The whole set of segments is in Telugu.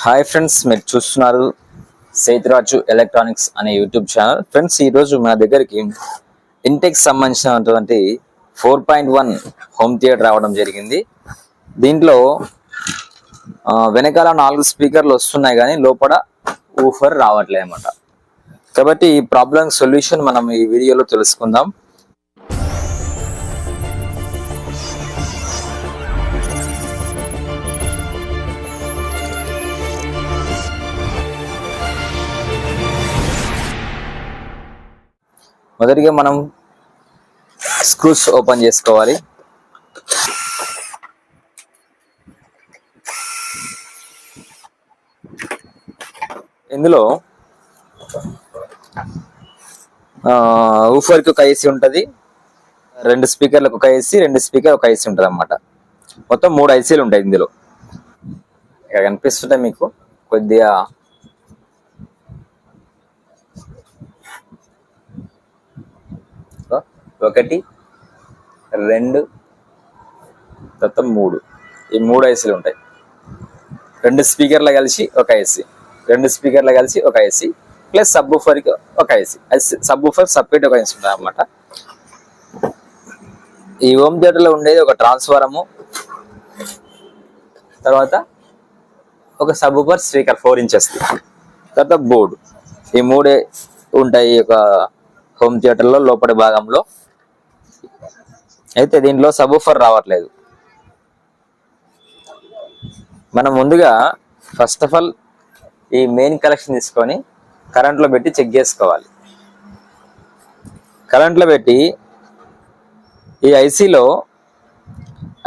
హాయ్ ఫ్రెండ్స్ మీరు చూస్తున్నారు సేతురాజు ఎలక్ట్రానిక్స్ అనే యూట్యూబ్ ఛానల్. ఫ్రెండ్స్ ఈరోజు మన దగ్గరికి ఇంటెక్ సంబంధించినటువంటి four point one home theatre రావడం జరిగింది. దీంట్లో వెనకాల నాలుగు స్పీకర్లు వస్తున్నాయి కానీ లోపల ఊఫర్ రావట్లేదు అన్నమాట కాబట్టి ఈ ప్రాబ్లం సొల్యూషన్ మనం ఈ వీడియోలో తెలుసుకుందాం. మొదటిగా మనం స్క్రూస్ ఓపెన్ చేసుకోవాలి. ఇందులో ఊఫర్కి ఒక ఐసీ ఉంటుంది. రెండు స్పీకర్లకు ఒక ఐసీ రెండు స్పీకర్ ఒక ఐసీ ఉంటుంది అన్నమాట మొత్తం మూడు ఐసీలు ఉంటాయి ఇందులో. ఇక కనిపిస్తుంటాయి మీకు కొద్దిగా ఒకటి రెండు తర్వాత మూడు. ఈ మూడు ఐసీలు ఉంటాయి. రెండు స్పీకర్లు కలిసి ఒక ఐసీ రెండు స్పీకర్లు కలిసి ఒక ఐసీ ప్లస్ సబ్కి ఒక ఐసీ సబ్ ఊఫర్ సపరేట్ ఒక ఐసీ ఉంటుంది అనమాట ఈ హోమ్ థియేటర్లో ఉండేది ఒక ట్రాన్స్ఫారము. తర్వాత ఒక subwoofer speaker four inches. తర్వాత బోర్డు. ఈ మూడే ఉంటాయి ఒక హోమ్ థియేటర్లో లోపలి భాగంలో. అయితే దీంట్లో సబూఫర్ రావట్లేదు. మనం ముందుగా ఫస్ట్ ఆఫ్ ఆల్ ఈ మెయిన్ కలెక్షన్ తీసుకొని కరెంట్లో పెట్టి చెక్ చేసుకోవాలి. కరెంట్లో పెట్టి ఈ ఐసీలో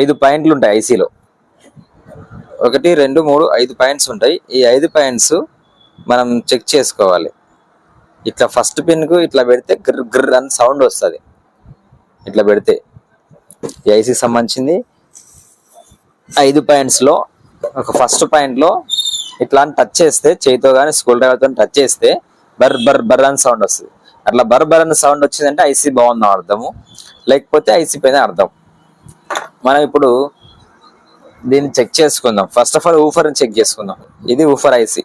ఐదు పాయింట్లు ఉంటాయి ఐసీలో ఒకటి రెండు మూడు ఐదు పాయింట్స్ ఉంటాయి. ఈ ఐదు పాయింట్స్ మనం చెక్ చేసుకోవాలి. ఇట్లా ఫస్ట్ పిన్కు ఇట్లా పెడితే గ్ర గ్ర అని సౌండ్ వస్తుంది. ఇట్లా పెడితే. ఈ సంబంధించింది. ఐదు పాయింట్స్లో ఒక ఫస్ట్ పాయింట్లో ఇట్లా అని టచ్ చేస్తే చేతితో కానీ స్కూల్ డ్రైవర్తో టచ్ చేస్తే బర్ బర్ బర్ అని సౌండ్ వస్తుంది. అట్లా బర్ బర్ అని సౌండ్ వచ్చిందంటే ఐసీ బాగుందని అర్థము. లేకపోతే ఐసీ పైన అర్థం. మనం ఇప్పుడు దీన్ని చెక్ చేసుకుందాం. First of all woofer check చేసుకుందాం. ఇది ఊఫర్ ఐసీ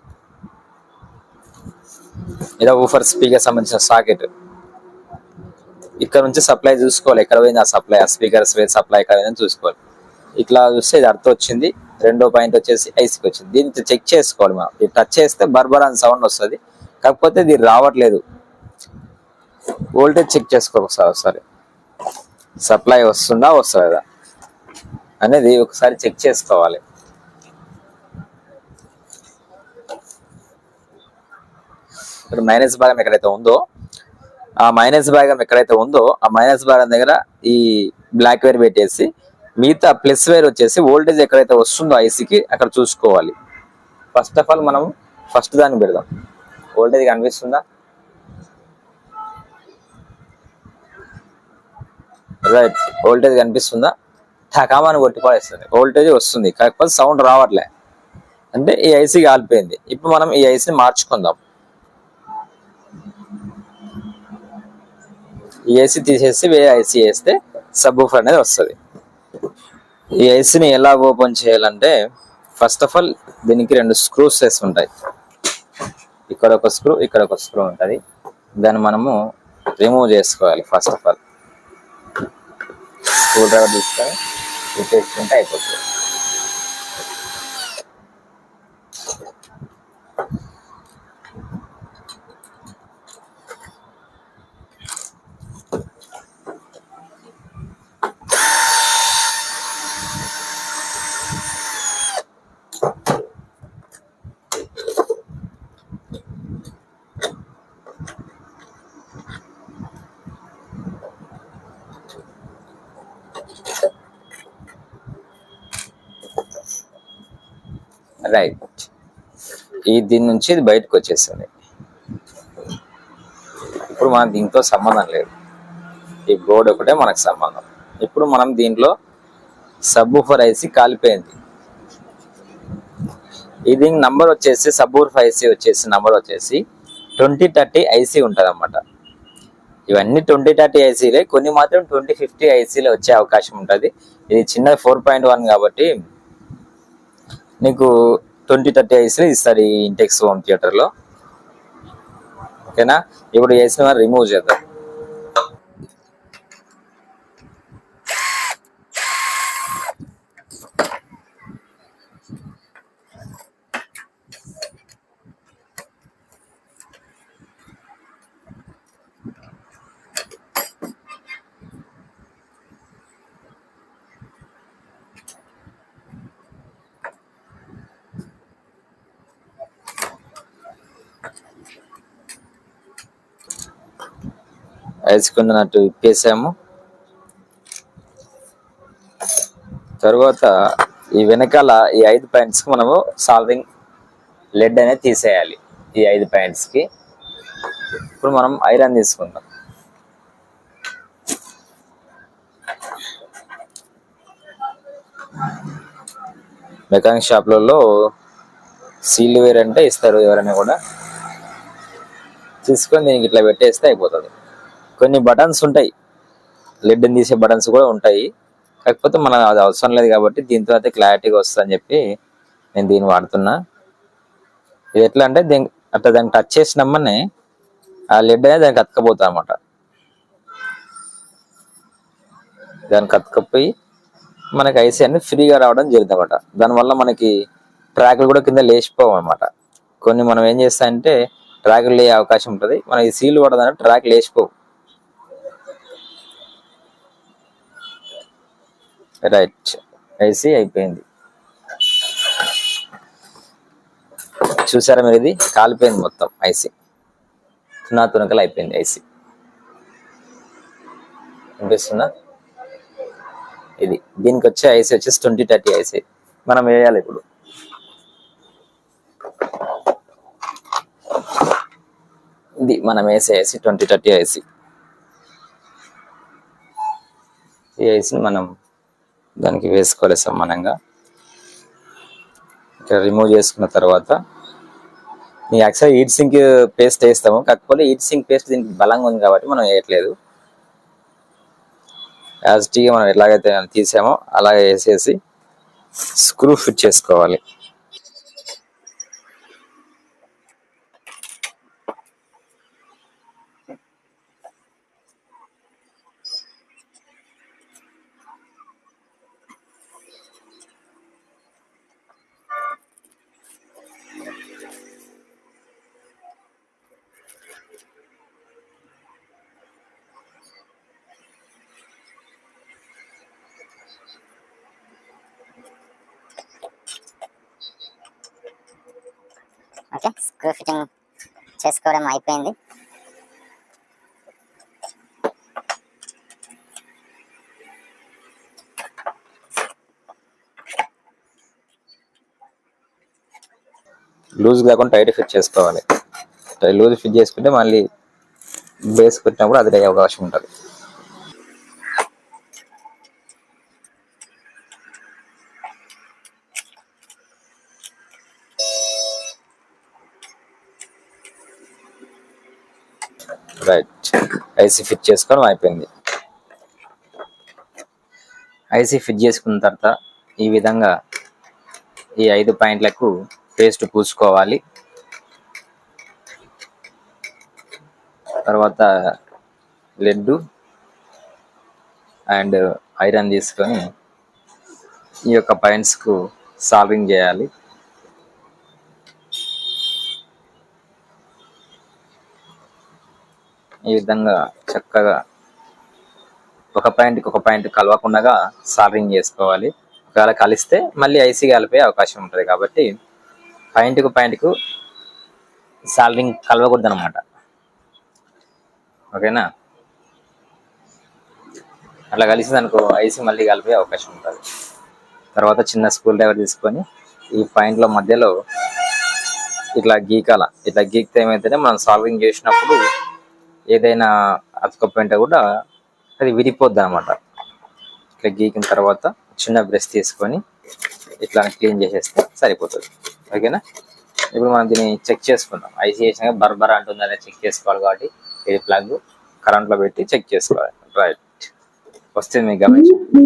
ఇదో ఊఫర్ స్పీకర్ సంబంధించిన సాకెట్ ఇక్కడ నుంచి సప్లై చూసుకోవాలి. ఎక్కడ పోయింది ఆ సప్లై ఆ స్పీకర్స్ సప్లై ఎక్కడ పోయిందని చూసుకోవాలి. ఇట్లా చూస్తే ఇది అర్థం వచ్చింది. రెండో పాయింట్ వచ్చేసి ఐసీకి వచ్చింది. దీన్ని చెక్ చేసుకోవాలి మనం. ఇది టచ్ చేస్తే బర్బర్ అని సౌండ్ వస్తుంది. కాకపోతే ఇది రావట్లేదు. వోల్టేజ్ చెక్ చేసుకోవాలి ఒకసారి ఒకసారి. సప్లై వస్తుందా వస్తుందా అనేది ఒకసారి చెక్ చేసుకోవాలి. ఇక్కడ మైనస్ భాగం ఎక్కడైతే ఉందో ఆ మైనస్ భాగం ఎక్కడైతే ఉందో ఆ మైనస్ భాగం దగ్గర ఈ బ్లాక్ వైర్ పెట్టేసి మిగతా ప్లస్ వైర్ వచ్చేసి ఓల్టేజ్ ఎక్కడైతే వస్తుందో ఐసీకి అక్కడ చూసుకోవాలి. ఫస్ట్ ఆఫ్ ఆల్ మనం ఫస్ట్ దాన్ని పెడదాం. ఓల్టేజ్ కనిపిస్తుందా? రైట్ ఓల్టేజ్ కనిపిస్తుందా? ఠకామాని కొట్టి ఓల్టేజ్ వస్తుంది. కాకపోతే సౌండ్ రావట్లే. అంటే ఈ ఐసీ కాలిపోయింది ఇప్పుడు మనం ఈ ఐసీని మార్చుకుందాం. ఈ ఏసీ తీసేసి వేరే ఐసీ వేస్తే సబ్ అనేది వస్తుంది. ఈ ఐసీని ఎలా ఓపెన్ చేయాలంటే ఫస్ట్ ఆఫ్ ఆల్ దీనికి రెండు స్క్రూస్ వేసి ఉంటాయి. ఇక్కడ ఒక స్క్రూ ఇక్కడ ఒక స్క్రూ ఉంటుంది. దాన్ని మనము రిమూవ్ చేసుకోవాలి first of all screwdriver తీసుకొని తీసుకుంటే అయిపోతుంది రైట్ ఈ దీని నుంచి ఇది బయటకు వచ్చేసింది. ఇప్పుడు మనకు దీంతో సంబంధం లేదు. ఈ బోర్డు ఒకటే మనకు సంబంధం. ఇప్పుడు మనం దీంట్లో సబ్బూఫర్ ఐసి కాలిపోయింది. ఇది నంబర్ వచ్చేసి సబ్బూఫర్ ఐసి వచ్చేసి నంబర్ వచ్చేసి ట్వంటీ థర్టీ ఐసీ ఉంటుంది అన్నమాట ఇవన్నీ ట్వంటీ థర్టీ ఐసీలే కొన్ని మాత్రం ట్వంటీ ఫిఫ్టీ ఐసీలో వచ్చే అవకాశం ఉంటుంది. ఇది చిన్న ఫోర్ పాయింట్ వన్ కాబట్టి నీకు ట్వంటీ థర్టీ ఐసీలు ఇస్తారు ఈ ఇంటెక్స్ హోమ్ థియేటర్లో. ఓకేనా? ఇప్పుడు వేసిన రిమూవ్ చేద్దాం. వేసుకున్నట్టు ఇప్పేసాము తర్వాత ఈ వెనకాల ఈ ఐదు పాయింట్స్కి మనము సాల్వింగ్ లెడ్ అనేది తీసేయాలి. ఈ ఐదు పాయింట్స్కి ఇప్పుడు మనం ఐరన్ తీసుకుందాం. మెకానిక్ షాప్లలో సీల్ వేర్ అంటే ఇస్తారు ఎవరైనా కూడా. తీసుకొని దీనికి ఇట్లా పెట్టేస్తే అయిపోతుంది. కొన్ని బటన్స్ ఉంటాయి. లెడ్ తీసే బటన్స్ కూడా ఉంటాయి. కాకపోతే మన అది అవసరం లేదు కాబట్టి దీంతో అయితే క్లారిటీగా వస్తుందని చెప్పి నేను దీన్ని వాడుతున్నా. ఇది ఎట్లా అంటే దీని అట్లా దాన్ని టచ్ చేసినమ్మనే ఆ లెడ్ అనేది దానికి అతకపోతుంది అనమాట దానికి అతకపోయి మనకి ఐసీ అనేది ఫ్రీగా రావడం జరుగుతుంది అనమాట దానివల్ల మనకి ట్రాక్లు కూడా కింద లేచిపోవు అనమాట కొన్ని మనం ఏం చేస్తామంటే ట్రాక్లు లేయే అవకాశం ఉంటుంది. మనం ఈ సీల్ పడదంటే ట్రాక్ లేచిపోవు. రైట్. ఐసి అయిపోయింది. చూసారా మీరు ఇది? కాలిపోయింది మొత్తం ఐసి. తునా తునకలు అయిపోయింది ఐసి. అనిపిస్తుందా ఇది. దీనికి వచ్చే ఐసీ వచ్చేసి ట్వంటీ థర్టీ ఐసీ. మనం వేయాలి ఇప్పుడు. ఇది మనం వేసే ఐసీ ట్వంటీ థర్టీ ఐసీ. ఈ ఐసీని మనం దానికి వేసుకోవాలి సమానంగా. ఇక్కడ రిమూవ్ చేసుకున్న తర్వాత నేను యాక్చువల్ హీట్ సింక్ పేస్ట్ వేస్తాము. కాకపోతే హీట్ సింక్ పేస్ట్ దీనికి బలంగా ఉంది కాబట్టి మనం వేయట్లేదు. యాజ్ టీగా మనం ఎలాగైతే తీసామో అలాగే వేసేసి స్క్రూ ఫిట్ చేసుకోవాలి. స్క్రూ ఫిట్టింగ్ చేసుకోవడం అయిపోయింది. లూజ్ కాకుండా టైట్ ఫిట్ చేసుకోవాలి. లూజ్ ఫిట్ చేసుకుంటే మళ్ళీ బేస్ పెట్టినప్పుడు అది అయ్యే అవకాశం ఉంటుంది. ఐసీ ఫిట్ చేసుకోవడం అయిపోయింది. ఐసీ ఫిట్ చేసుకున్న తర్వాత ఈ విధంగా ఈ ఐదు పాయింట్లకు పేస్ట్ పూసుకోవాలి. తర్వాత లెడ్డు అండ్ ఐరన్ తీసుకొని ఈ యొక్క పాయింట్స్కు సాల్వింగ్ చేయాలి. ఈ విధంగా చక్కగా ఒక పాయింట్కి ఒక పాయింట్ కలవకుండా సాల్వింగ్ చేసుకోవాలి. ఒకవేళ కలిస్తే మళ్ళీ ఐసీ కలిపే అవకాశం ఉంటుంది కాబట్టి పాయింట్కు పాయింట్కు సాల్వింగ్ కలవకూడదు అనమాట ఓకేనా? అట్లా కలిసింది అనుకో ఐసీ మళ్ళీ కలిపే అవకాశం ఉంటుంది. తర్వాత చిన్న స్కూల్ డ్రైవర్ తీసుకొని ఈ పాయింట్లో మధ్యలో ఇట్లా గీకాల. ఇట్లా గీకితే ఏమైతేనే మనం సాల్వింగ్ చేసినప్పుడు ఏదైనా అతుకపోయింటే కూడా అది విడిపోద్ది అనమాట ఇట్లా గీకిన తర్వాత చిన్న బ్రష్ తీసుకొని ఇట్లా క్లీన్ చేసేస్తే సరిపోతుంది. ఓకేనా? ఇప్పుడు మనం దీన్ని చెక్ చేసుకుందాం. ఐసీ చేసినాక బర్బర్ అంటుందని చెక్ చేసుకోవాలి కాబట్టి ఇది ప్లగ్ కరెంట్లో పెట్టి చెక్ చేసుకోవాలి. రైట్ వస్తుంది మీకు గమనించండి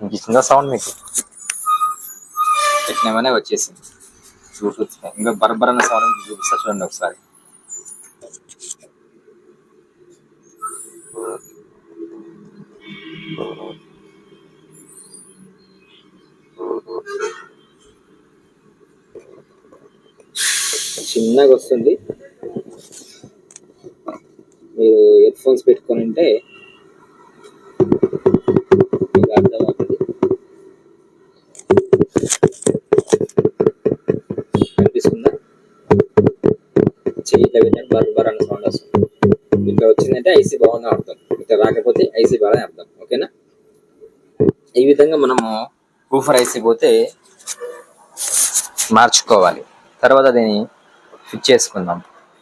మీకు ఇచ్చిందా సౌండ్ మీకు. పెట్టినామనే వచ్చేసింది. బ్లూటూత్ ఇంకా బర్బర్ అన్న సౌండ్ చూపిస్తా చూడండి ఒకసారి. చిన్నగా వస్తుంది. మీరు హెడ్ ఫోన్స్ పెట్టుకొని ఉంటే మీకు అర్థమవుతుంది. కనిపిస్తుందా? చెయ్యి తగ్గిన బర్ బర్ అన్న సౌండ్ వస్తుంది. ఇట్లా వచ్చిందంటే ఐసీ బాగుందని అర్థం ఇట్లా రాకపోతే ఐసీ బాగా ఈ విధంగా మనము ఊఫర్ ఐసీ పోతే మార్చుకోవాలి. తర్వాత దీన్ని ఫిట్ చేసుకుందాం.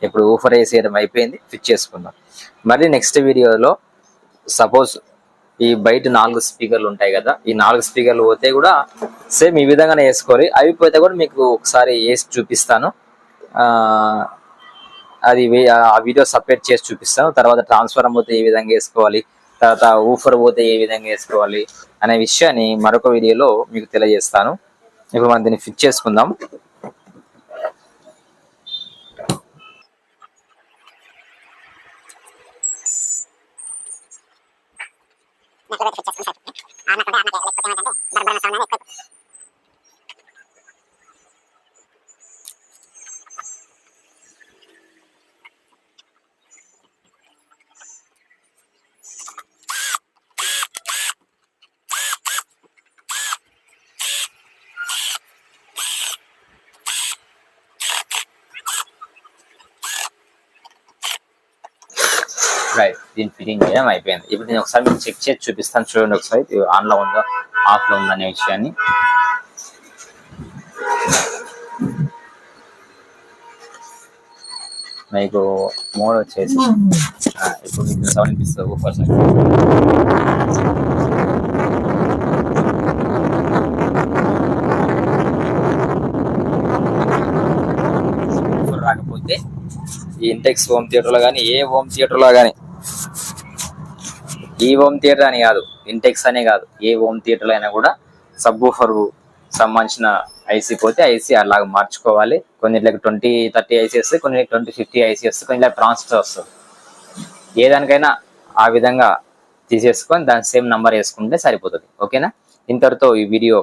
ఇప్పుడు ఊఫర్ వేసేయడం అయిపోయింది ఫిట్ చేసుకుందాం. మళ్ళీ నెక్స్ట్ వీడియోలో సపోజ్ ఈ బయట నాలుగు స్పీకర్లు ఉంటాయి కదా ఈ నాలుగు స్పీకర్లు పోతే కూడా సేమ్ ఈ విధంగానే వేసుకోవాలి. అవి పోతే కూడా మీకు ఒకసారి వేసి చూపిస్తాను. అది ఆ వీడియో సపరేట్ చేసి చూపిస్తాను. తర్వాత ట్రాన్స్ఫార్మ్ పోతే ఏ విధంగా వేసుకోవాలి తర్వాత ఊఫర్ పోతే ఏ విధంగా వేసుకోవాలి అనే విషయాన్ని మరొక వీడియోలో మీకు తెలియజేస్తాను. ఇప్పుడు మనం దీన్ని ఫిట్ చేసుకుందాం. రైట్ దీని ఫిట్టింగ్ చేయడం అయిపోయింది. ఇప్పుడు నేను ఒకసారి మీకు చెక్ చేసి చూపిస్తాను చూడండి ఒకసారి. ఇది ఆన్లో ఉందో ఆఫ్లో ఉందో అనే విషయాన్ని. మీకు మోడ్ వచ్చేసి ఇప్పుడు మీకు సౌండ్ వినిపిస్తుంది ఒక పర్సెంట్ రాకపోతే ఈ ఇంటెక్స్ హోమ్ థియేటర్లో కానీ ఏ హోమ్ థియేటర్లో కానీ ఈ హోమ్ థియేటర్ అని కాదు ఇంటెక్స్ అనే కాదు ఏ హోమ్ థియేటర్లో అయినా కూడా సబ్ సంబంధించిన ఐసీ పోతే ఐసీ అలాగ మార్చుకోవాలి. కొన్నిట్లకి ట్వంటీ థర్టీ ఐసీ వస్తుంది కొన్ని ట్వంటీ ఫిఫ్టీ ఐసీ వస్తుంది కొన్ని ట్రాన్స్ఫర్ వస్తుంది. ఏ దానికైనా ఆ విధంగా తీసేసుకొని దాని సేమ్ నంబర్ వేసుకుంటే సరిపోతుంది. ఓకేనా? ఇంతటితో ఈ వీడియో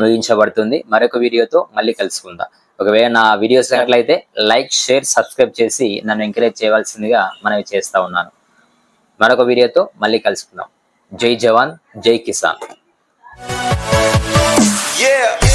ముగించబడుతుంది. మరొక వీడియోతో మళ్ళీ కలుసుకుందాం. ఒకవేళ నా వీడియోస్ అయితే లైక్ షేర్ సబ్స్క్రైబ్ చేసి నన్ను ఎంకరేజ్ చేయవలసిందిగా మనవి చేస్తా ఉన్నాను. మరొక వీడియోతో మళ్ళీ కలుసుకుందాం జై జవాన్ జై కిసాన్ Yeah.